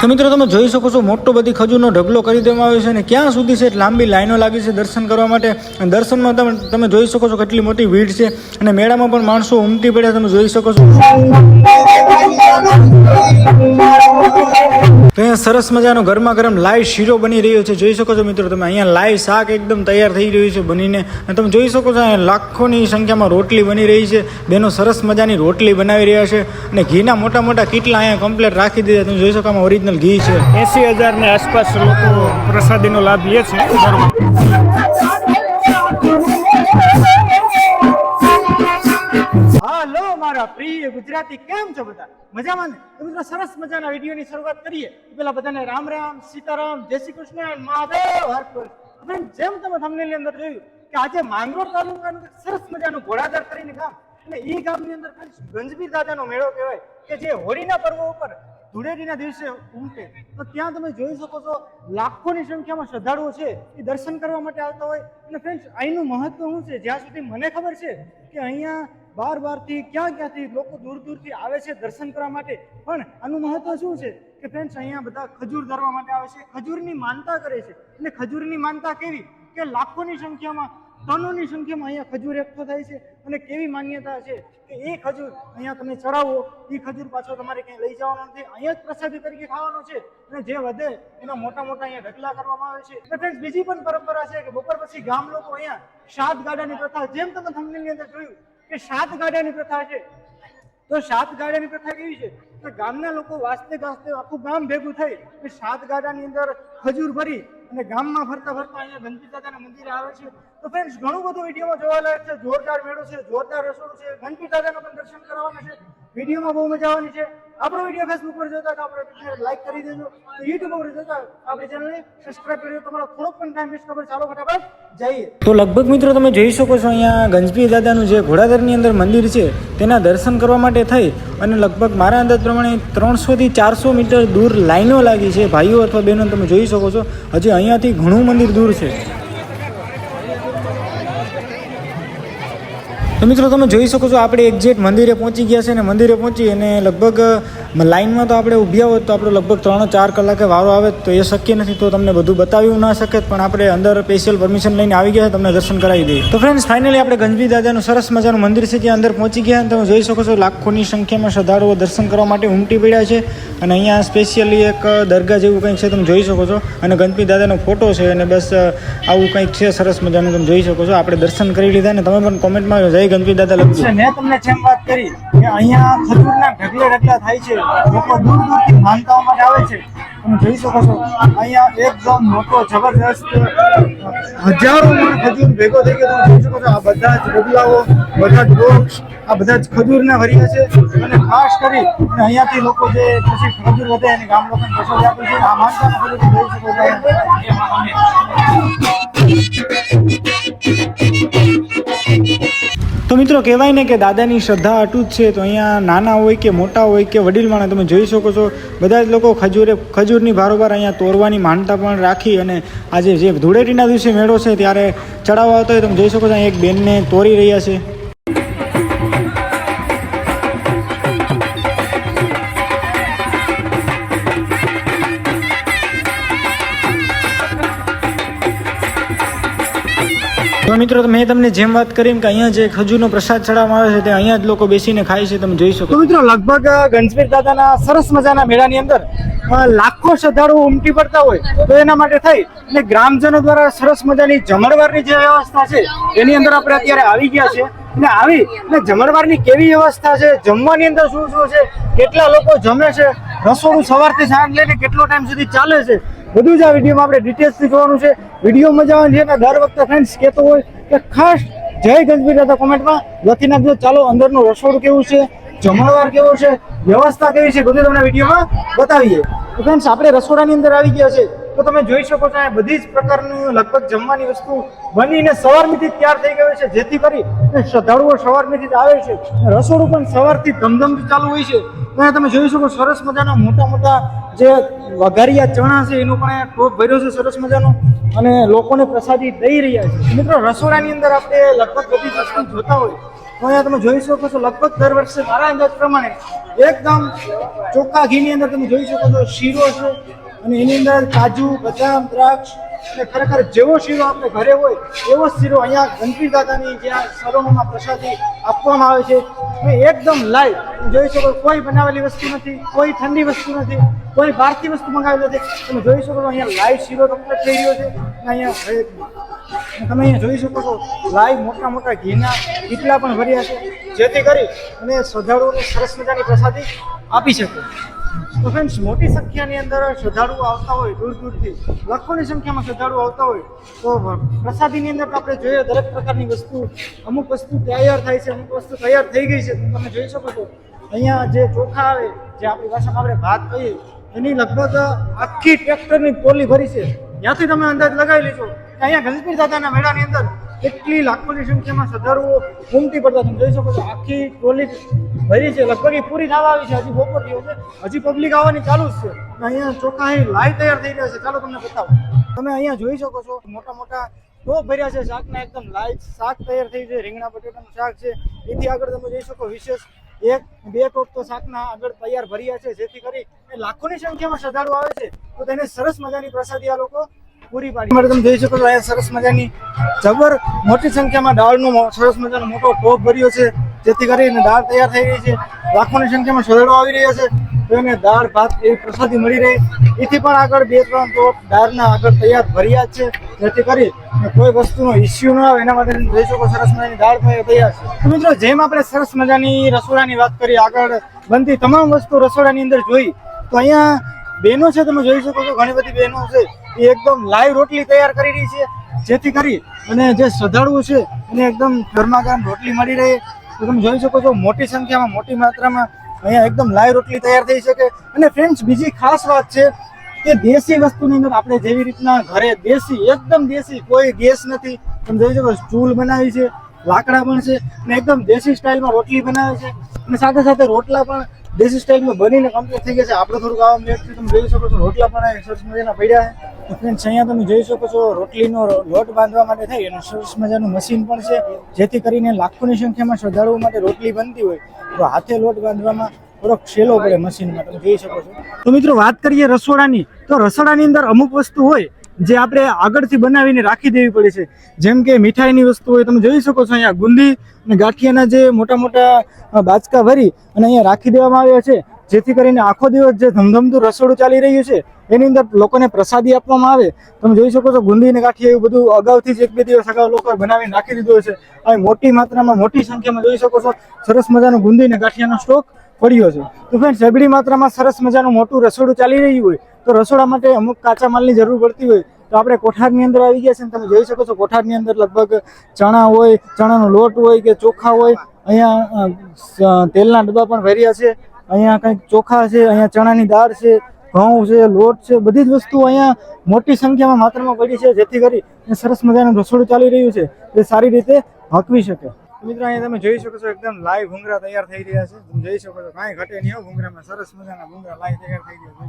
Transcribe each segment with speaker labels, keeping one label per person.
Speaker 1: તો મિત્રો તમે જોઈ શકો છો, મોટો બધી ખજૂરનો ઢગલો કરી દેવામાં આવ્યો છે અને ક્યાં સુધી છે, લાંબી લાઈનો લાગી છે દર્શન કરવા માટે. અને દર્શનમાં તમે તમે જોઈ શકો છો કેટલી મોટી ભીડ છે. અને મેળામાં પણ માણસો ઉમટી પડ્યા, તમે જોઈ શકો છો. તો અહીંયા સરસ મજાનો ગરમા ગરમ લાઈવ શીરો બની રહ્યો છે. જોઈ શકો છો મિત્રો તમે, અહીંયા લાઈવ શાક એકદમ તૈયાર થઈ રહ્યું છે બનીને. અને તમે જોઈ શકો છો, અહીંયા લાખોની સંખ્યામાં રોટલી બની રહી છે. બેનો સરસ મજાની રોટલી બનાવી રહ્યા છે. અને ઘીના મોટા મોટા કીટલા અહીંયા કમ્પ્લેટ રાખી દીધા તમે જોઈ શકો આમાં ઓરિજિનલ ઘી છે.
Speaker 2: એસી હજારની આસપાસ લોકો પ્રસાદીનો લાભ લે છે
Speaker 1: હાલો મારા પ્રિય ગુજરાતી, કેમ છો બધા? મજામાં ને? મિત્રો સરસ મજાના વિડીયોની શરૂઆત કરીએ. પેલા બધાને રામ રામ, સીતારામ, જય શ્રી કૃષ્ણ મહાદેવ હર. જેમ તમે thumbnail ની અંદર જોયું કે આજે માંગરોળ તાલુકાનું સરસ મજાનું ઘોડાદર કરીને ગામ અને એ ગામની અંદર ખાલી ગંજબીર દાદાનો મેળો કહેવાય કે જે હોળીના પર્વ ઉપર ધૂળેટીના દિવસે ઉમટે. તો ત્યાં તમે જોઈ શકો છો, લાખોની સંખ્યામાં શ્રદ્ધાળુઓ છે, એ દર્શન કરવા માટે આવતા હોય. અને ફ્રેન્ડ્સ અહીંનું મહત્વ શું છે? જ્યાં સુધી મને ખબર છે કે અહીંયા બાર બારથી ક્યાં ક્યાંથી લોકો દૂર દૂરથી આવે છે દર્શન કરવા માટે. પણ આનું મહત્વ શું છે? કે ફ્રેન્ડ્સ અહીંયા બધા ખજૂર ધરવા માટે આવે છે, ખજૂરની માનતા કરે છે. અને ખજૂરની માનતા કેવી? કે લાખોની સંખ્યામાં ટનોની સંખ્યામાં અહીંયા ખજૂર એકઠો થાય છે અને કેવી માન્યતા છે કે એ ખજૂર અહીંયા તમે ચડાવો એ ખજૂર પાછો તમારે ક્યાંય લઈ જવાનો નથી. અહીંયા જ પ્રસાદી તરીકે ખાવાનો છે અને જે વધે એના મોટા મોટા અહીંયા ઢગલા કરવામાં આવે છે. friends, બીજી પણ પરંપરા છે કે બપોર પછી ગામ લોકો અહીંયા સાત ગાડાની પ્રથા જેમ તમે thumbnail અંદર જોયું કે સાત ગાડાની પ્રથા છે તો સાત ગાડાની પ્રથા કેવી છે? કે ગામના લોકો વાસ્તે ગાસ્તે આખું ગામ ભેગું થઈ અને સાત ગાડાની અંદર ખજૂર ભરી અને ગામમાં ફરતા ફરતા અહીંયા ગણપતિ દાદાના મંદિરે આવે છે. તો ફ્રેન્ડ્સ ઘણું બધું વિડીયોમાં જોવા લાયક છે. જોરદાર મેળો છે, જોરદાર રસોડું છે. ગણપતિ દાદાના પણ દર્શન કરવાના છે. વિડીયોમાં બહુ મજા આવવાની છે. આપણો વીડિયો ફેસબુક પર જોતા તો આપણે લાઈક કરી દેજો. તો યુટ્યુબ પર જોતા આપણી ચેનલને સબસ્ક્રાઇબ કરી તમારો થોડોક પણ ટાઈમ વેસ્ટ કરો ચાલો ફટાફટ જઈએ. તો લગભગ મિત્રો તમે જોઈ શકો છો અહીંયા ગંજપી દાદાનું જે ઘોડાધરની અંદર મંદિર છે, તેના દર્શન કરવા માટે થઈ અને લગભગ મારા અંદાજ પ્રમાણે ત્રણસોથી ચારસો મીટર દૂર લાઈનો લાગી છે. ભાઈઓ અથવા બહેનો તમે જોઈ શકો છો. હજી અહીંયાથી ઘણું મંદિર દૂર છે. તો મિત્રો તમે જોઈ શકો છો આપણે એક્ઝેક્ટ મંદિરે પહોંચી ગયા છે અને મંદિરે પહોંચી અને લગભગ લાઈનમાં તો આપણે ઊભ્યા હોત તો આપણે લગભગ ત્રણ ચાર કલાકે વારો આવે તો એ શક્ય નથી તો તમને બધું બતાવ્યું ના શકે પણ આપણે અંદર સ્પેશિયલ પરમિશન લઈને આવી ગયા છે, તમને દર્શન કરાવી દઈએ. તો ફ્રેન્ડ્સ ફાઇનલી આપણે ગંજબી દાદાનું સરસ મજાનું મંદિર છે ત્યાં અંદર પહોંચી ગયા અને તમે જોઈ શકો છો લાખોની સંખ્યામાં શ્રદ્ધાળુઓ દર્શન કરવા માટે ઉમટી પડ્યા છે અને અહીંયા સ્પેશિયલી એક દરગાહ જેવું કંઈક છે, તમે જોઈ શકો છો. અને ગણપતિ દાદાનો ફોટો છે અને બસ આવું કંઈક છે સરસ મજાનું, તમે જોઈ શકો છો. આપણે દર્શન કરી લીધા ને તમે પણ કોમેન્ટમાં જય ગણપતિ દાદા લખજો મેં તમને જેમ વાત કરી કે અહીંયા ખજૂરના ઢગલે ઢગલા થાય છે, લોકો દૂર દૂરથી માનતાઓ માટે આવે છે. તમે જોઈ શકો છો, અહીંયા એકદમ મોટો જબરદસ્ત હજારો ખજૂર ભેગો થઈ ગયો. તમે જોઈ શકો છો, આ બધા જ ડગલાઓ બધા જ વૃક્ષ, આ બધા જ ખજૂરના ભર્યા છે. અને ખાસ કરી અને અહીંયાથી લોકો જે પછી ખજૂર વધે અને ગામ લોકોને પ્રસાદ આપે છે. આ માનતાનો ખજૂર જોઈ શકો છો. મિત્રો, કહેવાય ને કે દાદાની શ્રદ્ધા અટૂટ છે, તો અહીંયા નાના હોય કે મોટા હોય કે વડીલ માણસ તમે જોઈ શકો છો, બધા જ લોકો ખજૂરે, ખજૂરની ભારોભાર અહીંયા તોરવાની માનતા પણ રાખી અને આજે જે ધૂળેટીના દિવસે મેળો છે, ત્યારે ચડાવવા આવતો હોય, તમે જોઈ શકો છો, અહીંયા એક બેનને તોરી રહ્યા છે. મિત્રો, મેં તમને જેમ વાત કરી કે અહીંયા જે ખજૂરનો પ્રસાદ ચડાવવામાં આવે છે તે અહીંયા જ લોકો બેસીને ખાય છે, તમે જોઈ શકો મિત્રો, લગભગ ગંજવીર દાદાના સરસ મજાના મેળાની અંદર લાખો શ્રદ્ધાળુઓ ઉમટી પડતા હોય તો એના માટે થઈ અને ગ્રામજનો દ્વારા સરસ મજાની જમણવારની જે વ્યવસ્થા છે, એની અંદર આપણે અત્યારે આવી ગયા છે અને આવી અને જમણવારની કેવી વ્યવસ્થા છે, જમવાની અંદર શું શું છે, કેટલા લોકો જમે છે, રસોડું સવારથી સાંજ લઈને કેટલો ટાઈમ સુધી ચાલે છે બધું જ આ વિડીયોમાં આપણે ડિટેલ્સથી જોવાનું છે. વીડિયો જવાનું છે અને દર વખતે ફ્રેન્ડ્સ કહેતો હોય કે ખાસ જય ગંજબી દાદા કોમેન્ટમાં લખી નાખજો ચાલો, અંદરનું રસોડું કેવું છે? જમણવાર કેવો છે? વ્યવસ્થા કેવી છે? બધું તમને વિડીયોમાં બતાવીએ. તો ફ્રેન્ડ્સ આપણે રસોડાની અંદર આવી ગયા છે તો તમે જોઈ શકો છો, આ બધી જ પ્રકારનું લગભગ જમવાની વસ્તુ બનીને સવારથી તૈયાર થઈ ગયું છે, જેથી કરી શ્રદ્ધાળુઓ સવારથી આવે છે. રસોડું પણ સવારથી ધમધમથી ચાલુ હોય છે. અહીંયા તમે જોઈ શકો સરસ મજાના મોટા મોટા જે વઘારિયા ચણા છે, એનો પણ ટોપ ભર્યો છે, સરસ મજાનો. અને લોકોને પ્રસાદી દઈ રહ્યા છે. મિત્રો, રસોડાની અંદર આપણે લગભગ બધી વસ્તુ જોતા હોય. અહીંયા તમે જોઈ શકો છો, લગભગ દર વર્ષે મારા અંદાજ પ્રમાણે એકદમ ચોખ્ખા ઘીની અંદર તમે જોઈ શકો છો, શીરો છે અને એની અંદર કાજુ, બદામ, દ્રાક્ષ અને ખરેખર જેવો શીરો આપણે ઘરે હોય, એવો શીરો અહીંયા ગંભીર દાદાની જ્યાં સરોવરમાં પ્રસાદી આપવામાં આવે છે. એ એકદમ લાઈવ જોઈ શકો કોઈ બનાવેલી વસ્તુ નથી, કોઈ ઠંડી વસ્તુ નથી, કોઈ બહારથી વસ્તુ મંગાવેલી નથી. તમે જોઈ શકો અહીંયા લાઈવ શીરો તમને થઈ રહ્યો છે. અને અહીંયા તમે અહીંયા જોઈ શકો છો લાઈવ મોટા મોટા ઘીના પીપલા પણ ભર્યા છે. જેથી કરી અને શ્રદ્ધાળુઓને સરસ મજાની પ્રસાદી આપી શકે. તો ફ્રેન્ડ્સ મોટી સંખ્યાની અંદર શ્રદ્ધાળુઓ આવતા હોય, દૂર દૂરથી, લાખોની સંખ્યામાં શ્રદ્ધાળુઓ આવતા હોય, તો પ્રસાદીની અંદર આપણે જોઈએ, દરેક પ્રકારની વસ્તુ, અમુક વસ્તુ તૈયાર થાય છે, અમુક વસ્તુ તૈયાર થઈ ગઈ છે તમે જોઈ શકો છો. અહીંયા જે ચોખા આવે, જે આપણી ભાષામાં આપણે ભાત કહીએ, એની લગભગ આખી ટ્રેક્ટરની ટોલી ભરી છે. ત્યાંથી તમે અંદાજ લગાવી લેજો અહીંયા ગણપતિ દાદાના મેળાની અંદર કેટલી લાખોની સંખ્યામાં શ્રદ્ધાળુઓ ઉમટી પડતા તમે જોઈ શકો છો, આખી ટોલી ભરી છે. લગભગ પૂરી થવા આવી છે. હજી બપોર છે. હજી પબ્લિક આવવાની ચાલુ જ છે. અહીંયા ચોખા લાઈવ તૈયાર થઈ રહ્યા છે. ચાલો તમને બતાવો. તમે અહીંયા જોઈ શકો છો, મોટા મોટા ટોપ ભર્યા છે. શાકના એકદમ લાઈટ શાક તૈયાર થઈ છે. રીંગણા બટેટાનું શાક છે. એથી આગળ તમે જોઈ શકો વિશેષ એક, બે ટોપ તો શાકના આગળ તૈયાર ભર્યા છે. જેથી કરી લાખોની સંખ્યામાં શ્રદ્ધાળુ આવે છે. તો તેને સરસ મજાની પ્રસાદી આ લોકો પૂરી પાડી. માટે તમે જોઈ શકો છો, અહીંયા સરસ મજાની જબર. મોટી સંખ્યામાં દાળનો સરસ મજાનો મોટો ટોપ ભર્યો છે. જેથી કરીને દાળ તૈયાર થઈ રહી છે. લાખોની સંખ્યામાં શ્રદ્ધાળુ આવી રહ્યા છે. તેને દાળ, ભાત એવી પ્રસાદી મળી રહે. એથી પણ આગળ બે, ત્રણ ટોપ દાળના આગળ તૈયાર ભર્યા જ છે. જેથી કરી કોઈ વસ્તુનો ઇસ્યુ ન આવે. એના માટે જોઈ શકો સરસ મજાની દાળ પણ તૈયાર છે. મિત્રો, જેમ આપણે સરસ મજાની રસોડાની વાત કરી આગળ, બનતી તમામ વસ્તુ રસોડાની અંદર જોઈ, તો અહીંયા બહેનો છે, તમે જોઈ શકો છો, ઘણી બધી બહેનો છે, એ એકદમ લાઈવ રોટલી તૈયાર કરી રહી છે. જેથી કરી અને જે શ્રદ્ધાળુઓ છે, એને એકદમ ઘરમાં ગરમ રોટલી મળી રહે. તો તમે જોઈ શકો છો, મોટી સંખ્યામાં, મોટી માત્રામાં અહીંયા એકદમ લાઈવ રોટલી તૈયાર થઈ શકે. અને ફ્રેન્ડ્સ બીજી ખાસ વાત છે કે દેશી વસ્તુની અંદર આપણે જેવી રીતના ઘરે દેશી, એકદમ દેશી, કોઈ ગેસ નથી. તમે જોઈ શકો સ્ટૂલ બનાવી છે, લાકડા પણ છે, અને એકદમ દેશી સ્ટાઇલમાં રોટલી બનાવે છે. અને સાથે સાથે રોટલા પણ દેશી સ્ટાઇલમાં બનીને કમ્પ્લીટ થઈ ગયા છે. આપણે થોડુંક આવા લેટ છે તમે જોઈ શકો છો. રોટલા પણ સરસ મજાના પડ્યા છે. ફ્રેન્ડ્સ અહીંયા તમે જોઈ શકો છો રોટલીનો લોટ બાંધવા માટે થાય. અને સરસ મજાનું મશીન પણ છે, જેથી કરીને લાખોની સંખ્યામાં શ્રદ્ધાળુઓ માટે રોટલી બનતી હોય. તો હાથે લોટ બાંધવામાં થોડોક સેલો પડે મશીનમાં તમે જોઈ શકો છો. તો મિત્રો, વાત કરીએ રસોડાની. તો રસોડાની અંદર અમુક વસ્તુ હોય જે આપણે આગળથી બનાવીને રાખી દેવી પડે છે. જેમ કે મીઠાઈની વસ્તુ હોય, તમે જોઈ શકો છો અહીંયા ગુંદી અને ગાંઠિયાના જે મોટા મોટા બાચકા ભરી અને અહીંયા રાખી દેવામાં આવ્યા છે. જેથી કરીને આખો દિવસ જે ધમધમતું રસોડું ચાલી રહ્યું છે, એની અંદર લોકોને પ્રસાદી આપવામાં આવે. તમે જોઈ શકો છો ગુંદી અને ગાંઠિયા એવું બધું અગાઉથી જ એક બે દિવસ અગાઉ લોકો બનાવીને રાખી દીધું છે. અહીં મોટી માત્રામાં મોટી સંખ્યામાં જોઈ શકો છો, સરસ મજાનો ગુંદી અને ગાંઠિયાનો સ્ટોક પડ્યો છે. તો ફ્રેન્ડ એબડી માત્રામાં સરસ મજાનું મોટું રસોડું ચાલી રહ્યું હોય, તો રસોડા માટે અમુક કાચા માલની જરૂર પડતી હોય, તો આપણે કોઠારની અંદર આવી ગયા છે. તમે જોઈ શકો છો, કોઠારની અંદર લગભગ ચણા હોય, ચણાનો લોટ હોય કે ચોખા હોય, અહીંયા તેલના ડબ્બા પણ ભર્યા છે. અહીંયા કંઈક ચોખા છે, અહીંયા ચણાની દાળ છે, ઘઉં છે, લોટ છે, બધી જ વસ્તુઓ અહીંયા મોટી સંખ્યામાં માત્રામાં પડી છે, જેથી કરી સરસ મજાનું રસોડું ચાલી રહ્યું છે. તે સારી રીતે હકવી શકે. મિત્રો, અહીંયા તમે જોઈ શકો છો એકદમ લાઈવ ભૂંગરા તૈયાર થઈ રહ્યા છે. તમે જોઈ શકો છો, કાંઈ ઘટે નહીં ભૂંગરામાં. સરસ મજાના ભૂંગરા લાઈવ તૈયાર થઈ ગયા છે.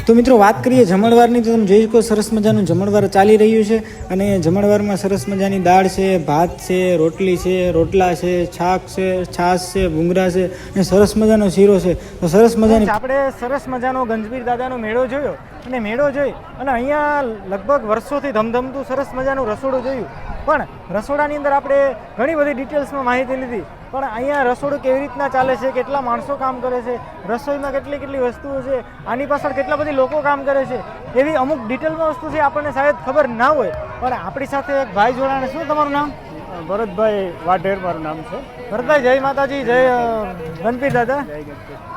Speaker 1: તો મિત્રો, વાત કરીએ જમણવારની, તો તમે જોઈ શકો સરસ મજાનું જમણવાર ચાલી રહ્યું છે અને જમણવારમાં સરસ મજાની દાળ છે, ભાત છે, રોટલી છે, રોટલા છે છાક છે, છાશ છે, ભૂંગરા છે અને સરસ મજાનો શીરો છે. તો સરસ મજાની આપણે સરસ મજાનો ગંજબીર દાદાનો મેળો જોયો અને મેળો જોઈ અને અહીંયા લગભગ વર્ષોથી ધમધમતું સરસ મજાનું રસોડું જોયું. પણ રસોડાની અંદર આપણે ઘણી બધી ડિટેલ્સમાં માહિતી લીધી. પણ અહીંયા રસોડું કેવી રીતના ચાલે છે કેટલા માણસો કામ કરે છે રસોઈમાં કેટલી કેટલી વસ્તુઓ છે આની પાછળ કેટલા બધી લોકો કામ કરે છે એવી અમુક ડિટેલમાં વસ્તુ છે આપણને શાયદ ખબર ના હોય. પણ આપણી સાથે એક ભાઈ જોડાણે શું તમારું નામ?
Speaker 2: ભરતભાઈ વાઢેર મારું નામ છે.
Speaker 1: ભરતભાઈ જય માતાજી જય ગણપતિ દાદા.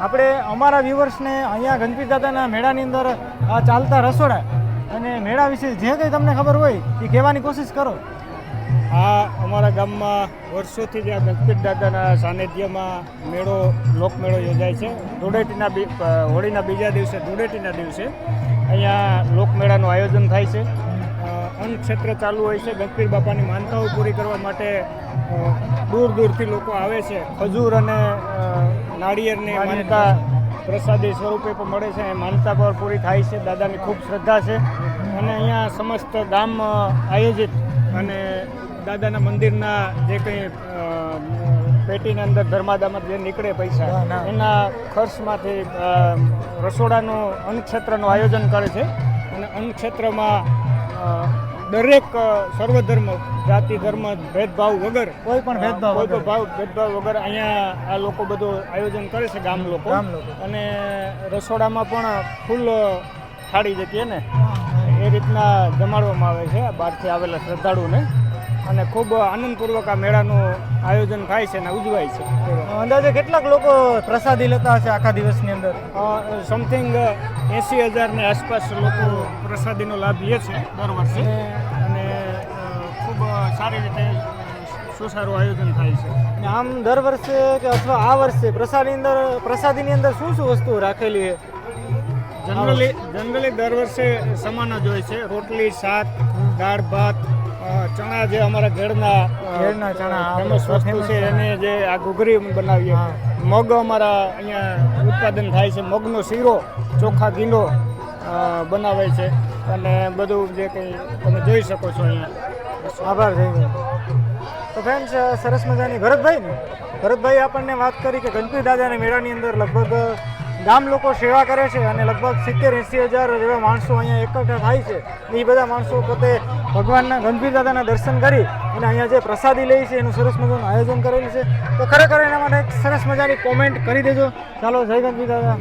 Speaker 1: આપણે અમારા વ્યુવર્સને અહીંયા ગણપતિ દાદાના મેળાની અંદર આ ચાલતા રસોડા અને મેળા વિશે જે કંઈ તમને ખબર હોય એ કહેવાની કોશિશ કરો.
Speaker 2: આ અમારા ગામમાં વર્ષોથી જ્યાં આ ગણપતિ દાદાના સાનિધ્યમાં મેળો લોકમેળો યોજાય છે. ધૂળેટીના બી હોળીના બીજા દિવસે ધૂળેટીના દિવસે અહીંયા લોકમેળાનું આયોજન થાય છે. ક્ષેત્ર ચાલુ હોય છે. ગણપીર બાપાની માનતાઓ પૂરી કરવા માટે દૂર દૂરથી લોકો આવે છે. ખજૂર અને નાળિયેરની માનતા પ્રસાદી સ્વરૂપે પણ મળે છે. એ માનતા પર પૂરી થાય છે. દાદાની ખૂબ શ્રદ્ધા છે. અને અહીંયા સમસ્ત ગામ આયોજિત અને દાદાના મંદિરના જે કંઈ પેટીની અંદર ધર્માદામાં જે નીકળે પૈસા. એના ખર્ચમાંથી રસોડાનું અન્નક્ષેત્રનું આયોજન કરે છે. અને અન્નક્ષેત્રમાં દરેક સર્વધર્મ જાતિ ધર્મ ભેદભાવ વગર
Speaker 1: કોઈ પણ ભેદભાવ
Speaker 2: કોઈ પણ ભાવ ભેદભાવ વગર અહીંયા આ લોકો બધું આયોજન કરે છે ગામ લોકો. અને રસોડામાં પણ ફૂલ થાળી જતી ને એ રીતના જમાડવામાં આવે છે બહારથી આવેલા શ્રદ્ધાળુને. અને ખૂબ આનંદપૂર્વક આ મેળાનું આયોજન થાય છે અને ઉજવાય છે.
Speaker 1: અંદાજે કેટલાક લોકો પ્રસાદી લેતા હશે આખા દિવસની અંદર?
Speaker 2: સમથિંગ એંસી હજારની આસપાસ લોકો પ્રસાદીનો લાભ લે છે દર વર્ષે. અને ખૂબ સારી રીતે સુસારું આયોજન થાય છે.
Speaker 1: અને આમ દર વર્ષે કે અથવા આ વર્ષે પ્રસાદની અંદર પ્રસાદીની અંદર શું શું વસ્તુઓ રાખેલી છે?
Speaker 2: જનરલી જનરલી દર વર્ષે સમાન જ હોય છે. રોટલી શાક દાળ ભાત ચણા જે અમારા ઘરના
Speaker 1: ઘેરના ચણા,
Speaker 2: ફેમસ વસ્તુ છે. એને જે આ ઘૂઘરી બનાવીએ. મગ અમારા અહીંયા ઉત્પાદન થાય છે મગનો શીરો ચોખા ગીંડો બનાવે છે. અને બધું જે કંઈ તમે જોઈ શકો છો અહીંયા.
Speaker 1: આભાર થઈ ગયો તો ફ્રેન્ડ્સ સરસ મજાની ભરતભાઈ ને? ભરતભાઈ આપણને વાત કરી કે ગણપતિ દાદાના મેળાની અંદર લગભગ ગામ લોકો સેવા કરે છે અને લગભગ સિત્તેર એંસી હજાર જેવા માણસો અહીંયા એકઠા થાય છે. એ બધા માણસો પોતે ભગવાનના ગંભીર દાદાના દર્શન કરી અને અહીંયા જે પ્રસાદી લે છે, એનું સરસ મજાનું આયોજન કરેલું છે. તો ખરેખર એના માટે એક સરસ મજાની કોમેન્ટ કરી દેજો. ચાલો, જય ગંભીર દાદા.